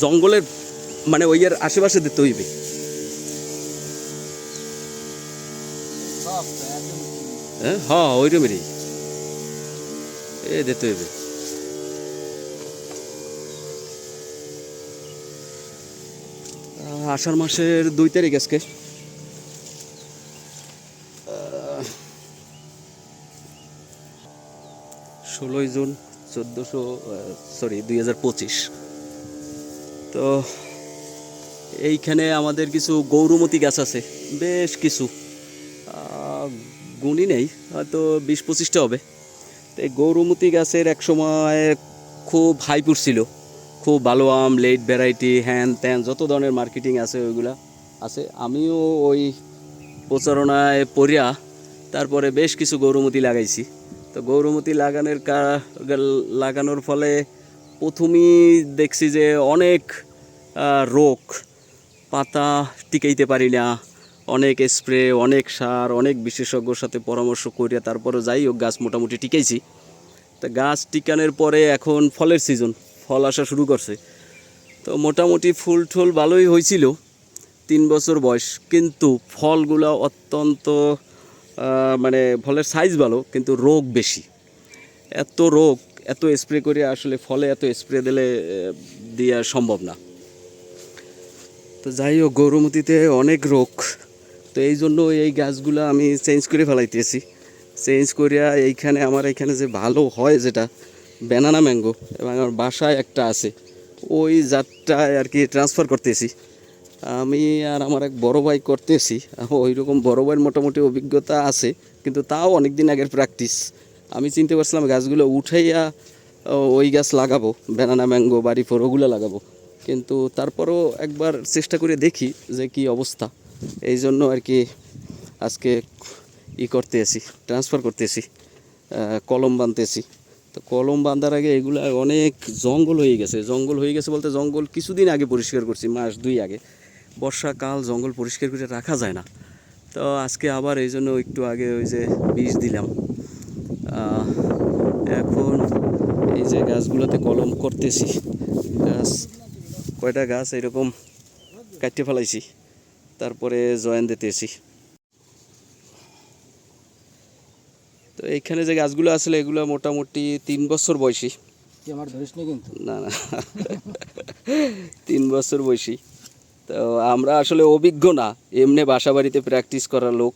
জঙ্গলের মানে ওই এর আশেপাশে দিতে হইবে। হ্যাঁ হ্যাঁ ওইরকমেরই। এ, দিতে হইবে। আষাঢ় মাসের দুই তারিখ আজকে। ষোলোই জুন, চোদ্দোশো সরি দুই হাজার পঁচিশ। তো এইখানে আমাদের কিছু গৌরমতি গাছ আছে, বেশ কিছু। গুণই নেই, হয়তো বিশ পঁচিশটা হবে। তো এই গৌরমতি গাছের এক সময় খুব হাইপুর ছিল। খুব ভালো আম, লেট ভ্যারাইটি, হ্যান ত্যান, যত ধরনের মার্কেটিং আছে ওইগুলা আছে। আমিও ওই প্রচারণায় পড়িয়া তারপরে বেশ কিছু গৌরমতি লাগাইছি। তো গৌরমতি লাগানোর লাগানোর ফলে প্রথমেই দেখছি যে অনেক রোগ, পাতা টিকাইতে পারি না। অনেক স্প্রে, অনেক সার, অনেক বিশেষজ্ঞর সাথে পরামর্শ করিয়া তারপরে যাই হোক, গাছ মোটামুটি টিকাইছি। তা গাছ টিকানোর পরে এখন ফলের সিজন ফল আসা শুরু করছে। তো মোটামুটি ফুল টুল ভালোই হয়েছিল, তিন বছর বয়স। কিন্তু ফলগুলো অত্যন্ত মানে ফলের সাইজ ভালো, কিন্তু রোগ বেশি। এত রোগ এত স্প্রে করে আসলে ফলে এত স্প্রে দিলে দেওয়া সম্ভব না। তো যাই হোক, গৌরমতিতে অনেক রোগ। তো এই জন্য এই গাছগুলো আমি চেঞ্জ করে ফেলাইতেছি। চেঞ্জ করিয়া এইখানে, আমার এখানে যে ভালো হয় যেটা ব্যানানা ম্যাঙ্গো এবং আমার বাসায় একটা আছে। ওই জাতটায় আর কি ট্রান্সফার করতেছি। আমি আর আমার এক বড় ভাই করতেছি। ওই রকম বড় ভাইয়ের মোটামুটি অভিজ্ঞতা আছে, কিন্তু তাও অনেক দিন আগের প্র্যাকটিস আমি চিনতে পারছিলাম গাছগুলো উঠাইয়া ওই গাছ লাগাবো ব্যানানা ম্যাঙ্গো বাড়ি ফোর ওগুলো লাগাবো। কিন্তু তারপরও একবার চেষ্টা করে দেখি যে কি অবস্থা। এই জন্য আর কি আজকে ই করতেছি ট্রান্সফার করতেছি কলম বানতেছি। তো কলম বাঁধার আগে এগুলো অনেক জঙ্গল হয়ে গেছে। জঙ্গল হয়ে গেছে বলতে জঙ্গল কিছুদিন আগে পরিষ্কার করছি, মাস দুই আগে। বর্ষাকাল জঙ্গল পরিষ্কার করে রাখা যায় না। তো আজকে আবার এই জন্য একটু আগে ওই যে বীজ দিলাম। এখন এই যে গাছগুলোতে কলম করতেছি গাছ কয়টা গাছ এরকম কাটতে ফেলাইছি তারপরে জয়েন দিতেছি। তো এইখানে যে গাছগুলো আসলে এগুলো মোটামুটি তিন বছর বয়সী। আমার ধরিস নি কিন্তু? না না। তিন বছর বয়সী। তো আমরা আসলে অভিজ্ঞ না এমনি বাসা বাড়িতে প্র্যাকটিস করা লোক।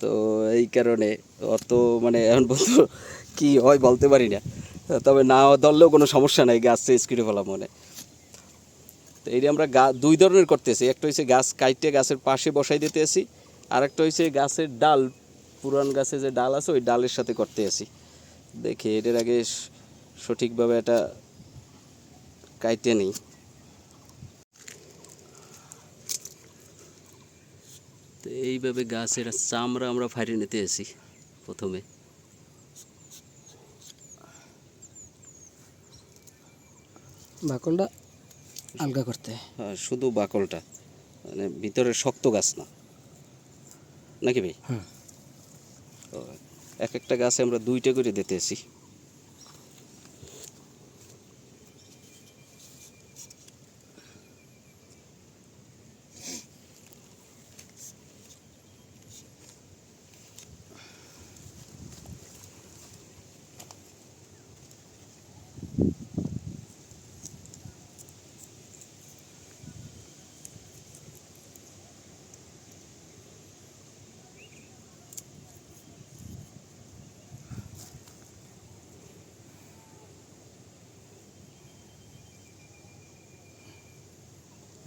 তো এই কারণে অত মানে এখন পর্যন্ত কি হয় বলতে পারি না। তবে না ধরলেও কোনো সমস্যা নাই, গাছ চেঞ্জ করে ফেলা মনে। তো এই আমরা গা, দুই ধরনের করতেছি। একটা হচ্ছে গাছ কাইটে গাছের পাশে বসাই দিতে আসি আর একটা হচ্ছে গাছের ডাল। পুরান গাছে যে ডাল আছে, ওই ডালের সাথে করতে আসি দেখি, এটার আগে সঠিকভাবে এটা কাইটে নেই। এইভাবে গাছের চামড়া আমরা ফাটিয়ে নিতে আসি প্রথমে। বাকলটা আলগা করতে। হয়। হ্যাঁ শুধু বাকলটা। মানে ভিতরে শক্ত গাছ না। নাকি ভাই। ও, এক একটা গাছে আমরা দুইটা করে দিতে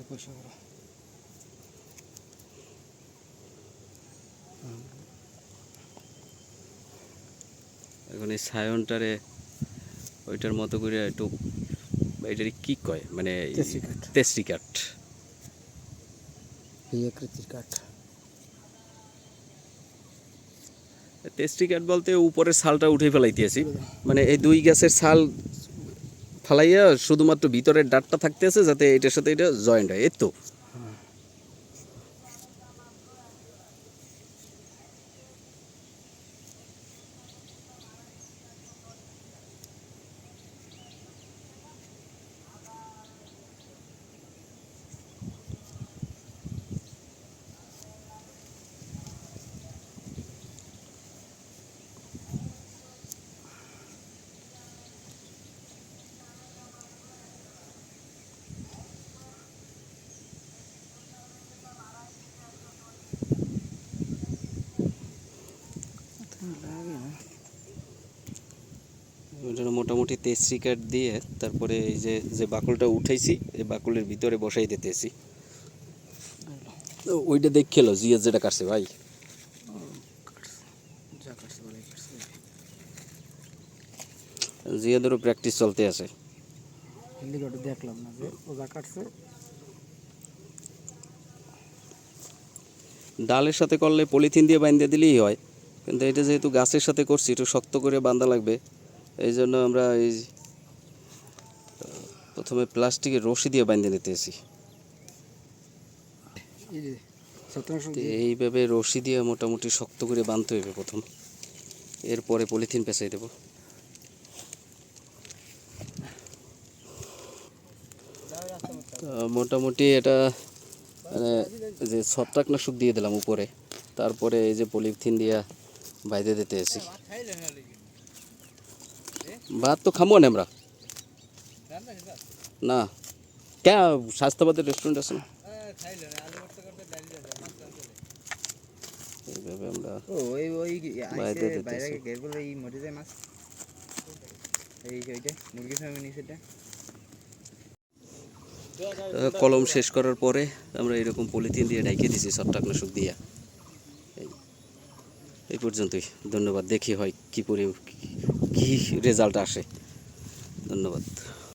পয়সা এখন এই সায়নটারে ওইটার মতো করে একটু এটার কি কয়? মানে তেসরি কাঠ। এই কাঠ বলতে উপরের ছালটা উঠে ফেলাইতেছি। মানে এই দুই গাছের ছাল ফালাইয়া শুধুমাত্র ভিতরের ডাটটা থাকতে আছে যাতে এটার সাথে এটা জয়েন্ট হয়। এই তো। মোটামুটি তেসরি কাঠ দিয়ে তারপরে এই যে যে বাকলটা উঠেছি এই বাকলের ভিতরে বসাই দিতেছি। তো ওইটা দেখ খেলো জিয়া যেটা কাটছে ভাই। যা কাটছে ভালোই কাটছে জিয়াদেরও প্র্যাকটিস চলতে আছে। দেখলাম না যে ও যা কাটছে। ডালের সাথে করলে পলিথিন দিয়ে বাঁধতে দিলেই হয়। কিন্তু এটা যেহেতু গাছের সাথে করছি একটু শক্ত করে বাঁধা লাগবে। এই জন্য আমরা এই প্রথমে প্লাস্টিকের রশি দিয়ে বাঁধতে নিতেছি। এইভাবে রশি দিয়ে মোটামুটি শক্ত করে বাঁধতে হবে প্রথম। এরপরে পলিথিন পেঁচাই দেবো। মোটামুটি এটা মানে যে ছত্রাকনাশক দিয়ে দিলাম উপরে। তারপরে এই যে পলিথিন দিয়া বাইরে দিতে এসি। ভাত তো খামো না আমরা। না। কে স্বাস্থ্যবাদের রেস্টুরেন্ট আছে না? এইভাবে আমরা ওই ওই বাইরে এই মরে যায় মাছ। এই ওইটা মুরগি ফার্মে কলম শেষ করার পরে আমরা এরকম পলিথিন দিয়ে ঢাইকে দিছি ছত্রাকনাশক দিয়ে। এই পর্যন্তই। ধন্যবাদ। দেখি হয় কি পরি কি রেজাল্ট আসে। ধন্যবাদ।